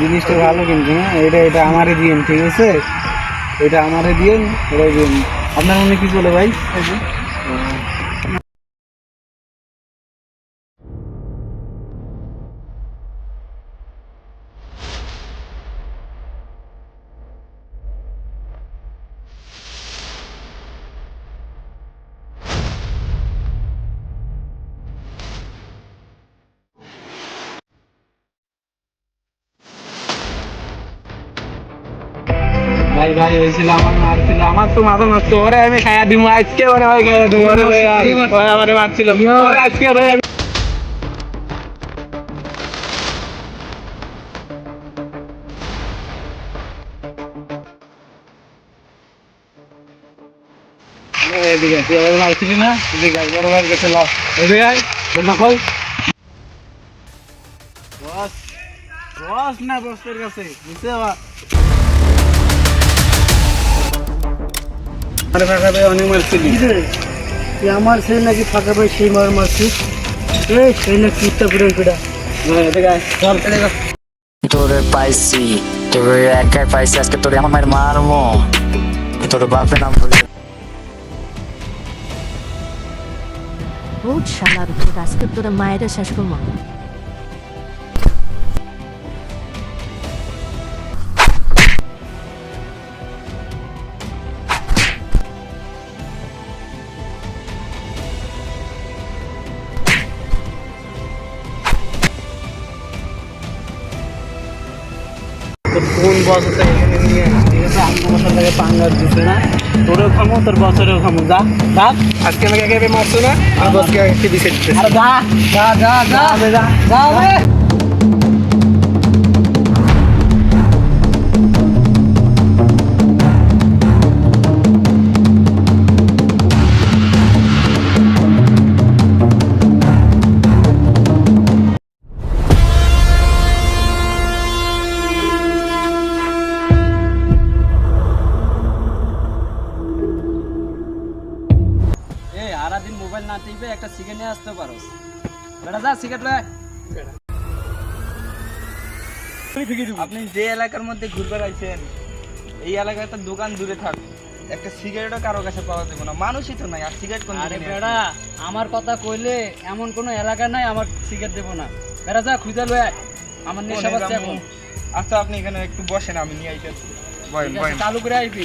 জিনিসটা ভালো কিন্তু হ্যাঁ? এটা এটা আমারে দিয়েন, ঠিক আছে? এটা আমারে দিয়েন ওরাই দিন আপনার মনে কী চলে ভাই? ভাই ভাই হয়েছিল আমার মারছিল আমার তো মাথা নষ্ট। ওরে আমি খাইয়া দিব আজকে ওরে ভাই খাইয়া দিব ওরে ভাই আমারে মারছিল। আজকে ভাই এদিকে তুই আমাকে মারছিলি না? এদিকে বড় ভাইয়ের কাছে লাও এদিকে আয় তোমরা বস বস না বসের কাছে। বুঝতে পারবা ফাঁকা ভাই অনেক মারছিলি তুই আমার সেই নাকি ফাঁকা পাই সেই মার মারছিস এই সেই নাকি আয়। চল এদিকে তোরে পাইছি। তোরে একাই পাইছি। আজকে তোরে আমার মায়ের মারবো তোর বাপের নাম বলে বহুত শালার উপর আজকে তোরা মায়েরা শেষ করব। তোর কোন বস আছে এখানে নিয়ে ঠিক আছে? আমি পাঙ্গার দিচ্ছে না? তোরেও খামো তোর বছরেও খামো। যা যা। আজকে আমাকে একেবারে মারছো না? আর বসকে দিছে। আরে যা যা যা। যা যা। একটা সিগারেট নিয়ে আসতে পারো। বেটা যা সিগারেট লয় আপনি যে এলাকার মধ্যে ঘুরবে আইছেন এই এলাকায় তো দোকান দূরে থাক। একটা সিগারেটও কারও কাছে পাওয়া যাবে না। মানুষই তো নাই আর সিগারেট কোন আরে বেড়া আমার কথা কইলে এমন কোনো এলাকা নাই আমার সিগারেট দেবো না। বেড়া যা খুঁজে লয়। আমার? নেশা বাচ্চা এখন। আচ্ছা আপনি এখানে একটু বসেন আমি নিয়ে আইতেছি। চালু করে আইবি।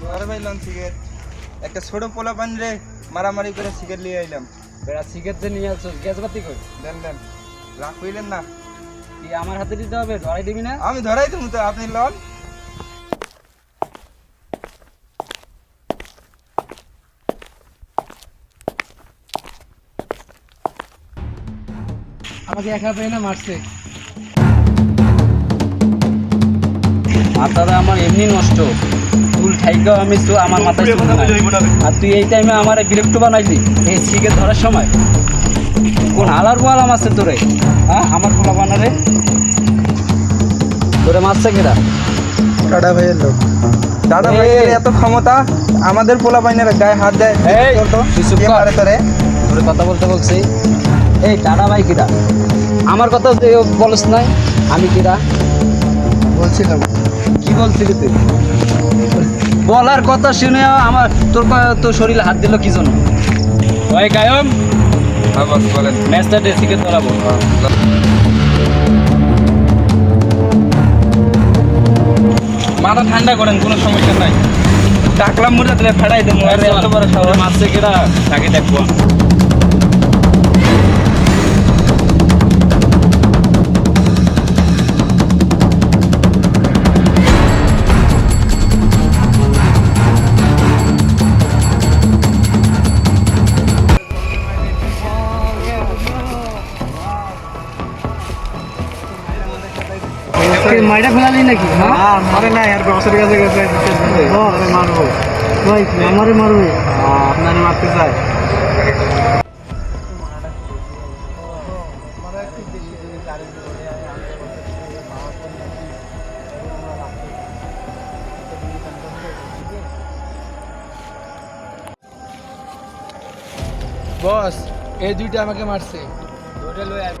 ঘরে পাইলাম সিগারেট একটা ছোট পোলা পান রে মারামারি করে সিগারেট নিয়ে আইলাম। বেড়া সিগারেট যে নিয়ে আসছো গ্যাস বাতি কই? দেন দেন। রাগ কইলেন না। কি আমার হাতে দিতে হবে? ধরাই দিবি না? আমি ধরাই তুমি তো আপনি লন। আমাকে একা পেয়ে না মারছে। মাথাটা আমার এমনি নষ্ট। চুল ঠাইকাও আমি তো আমার মাথায় চুল নাই। আর তুই এই টাইমে আমার বিরক্ত বানাইলি? এই সিগারেট ধরার সময়? কোন আলার গোয়ালাম আছে তোরে? হ্যাঁ আমার পোলা বানারে তোরে মারছে কেরা দাদা ভাইয়ের লোক। দাদা এই। ভাইয়ের এত ক্ষমতা আমাদের পোলা পাইনের গায়ে হাত দেয়? এই, চল তো, তুই চুপ কে কর। মারে তোরে? তোরে কথা বলতে বলছি। এই টাটা ভাই কিরা আমার কথা যে বলস নাই আমি কিরা বলছিলাম। কি বলছিলি তুই? বলার কথা শুনে আমার তোর পা- তোর শরীরে হাত দিল কি জন্য? ওই কায়ম বলেন। ম্যাচটা ডেসিকে তোলাবো। মাথা ঠান্ডা করেন কোনো সমস্যা নাই। ডাকলাম মুড়ে দিলে ফেড়াই দেবো। আর এত বড় সাহস। মারছে কিরা তাকে দেখব। মাইটা ফেলালি নাকি? হ্যাঁ? মারে না আর বসের কাছে গেছে মারবো। ভাই আমারে মারবে। আপনারে মারতে চাই। বস এই দুইটা আমাকে মারছে। লই আয়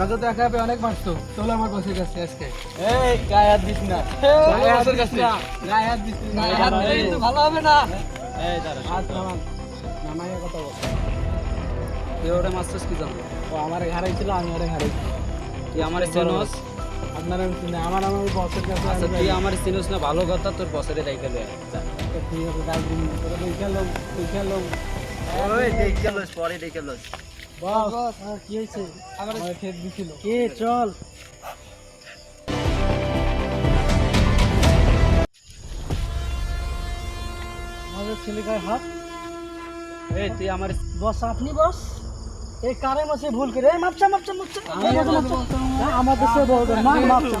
আমাকে তো একা পেয়ে অনেক মারতো চলো আমার বসের কাছে আজকে। এই গায়ে হাত দিস না। গায়ে হাত দিস না। গায়ে হাত দিস না। গায়ে হাত দিলে তো ভালো হবে না। এই দাঁড়া হাত নামান। নামাইয়া কথা বল। তুই ওটা মাস্টার্স কি জানো? ও আমার হারাইছিল আমি ওরে হারাইছি তুই আমার চিনোস? আপনারা চিনে আমার আমার বসের কাছে আচ্ছা তুই আমার চিনোস না ভালো কথা তোর লই ঠিক আছে তোরা ওই দেখে লস পরে দেখে লস। বস আর কি হয়েছে? আমার খেত দিছিল। কে চল। আমাদের ছেলে গায়ে হাত? এই তুই আমার বস আপনি বস? এই কারে মাসে ভুল করে এই মাপচা মাপচা মাপচা। এই মাপচা, মাপচা। না, আমাদের সে বড় মা মাপচা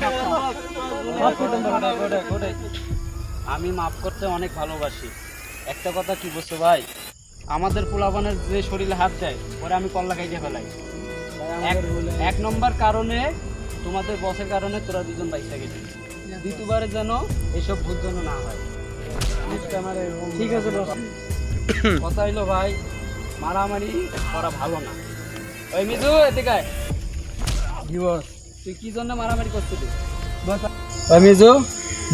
আমি মাফ করতে অনেক ভালোবাসি। একটা কথা কি বলছো ভাই? আমাদের পোলাপানের যে শরীরে হাত দেয় পরে আমি কল্লা খাইতে ফেলাই। এক- নম্বর কারণে তোমাদের বসের কারণে তোরা দুজন বাইসা গেছিস দ্বিতীয়বারে যেন এইসব ভুল যেন না হয়। ঠিক আছে কথা হইল ভাই মারামারি করা ভালো না। ওই মিজু এদিকে। তুই কি জন্য মারামারি করছিলি? ওই মিজু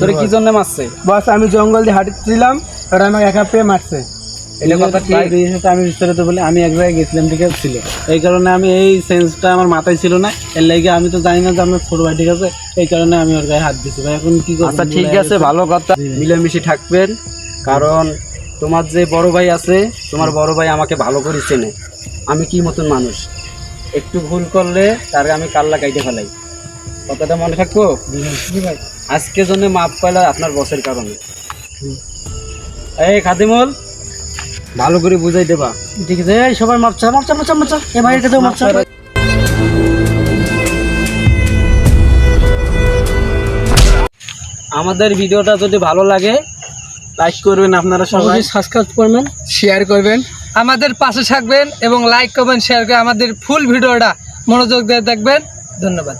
তোর কি জন্য মারছে? বস আমি জঙ্গল দিয়ে হাঁটছিলাম ওরা আমাকে একা পেয়ে মারছে। সাথে আমি বিস্তারিত বলি আমি এক জায়গায় গেছিলাম ঠিক আছে ছিল। এই কারণে আমি এই সেন্সটা আমার মাথায় ছিল না। এর লাগে আমি তো জানি না যে আমার ছোট ভাই ঠিক আছে এই কারণে আমি ওর গায়ে হাত দিছি। ভাই এখন কি আচ্ছা ঠিক আছে ভালো কথা। মিলেমিশে থাকবেন। কারণ তোমার যে বড় ভাই আছে তোমার বড় ভাই আমাকে ভালো করে চেনে। আমি কি মতন মানুষ? একটু ভুল করলে তার আমি কাল্লা কাইটে ফেলাই। কথাটা মনে থাকব? আজকে জন্য মাপ পাইলা আপনার বসের কারণে। এই খাদিমুল ভালো করে বুঝাই দেবা। ঠিক আছে এই সবাই মাপচা মাপচা মাপচা মাপচা এ ভাইয়ের কাছেও মাপচা আমাদের ভিডিওটা যদি ভালো লাগে লাইক করবেন আপনারা সবাই। সাবস্ক্রাইব করবেন শেয়ার করবেন। আমাদের পাশে থাকবেন এবং লাইক করবেন শেয়ার করে আমাদের ফুল ভিডিওটা মনোযোগ দিয়ে দেখবেন। ধন্যবাদ।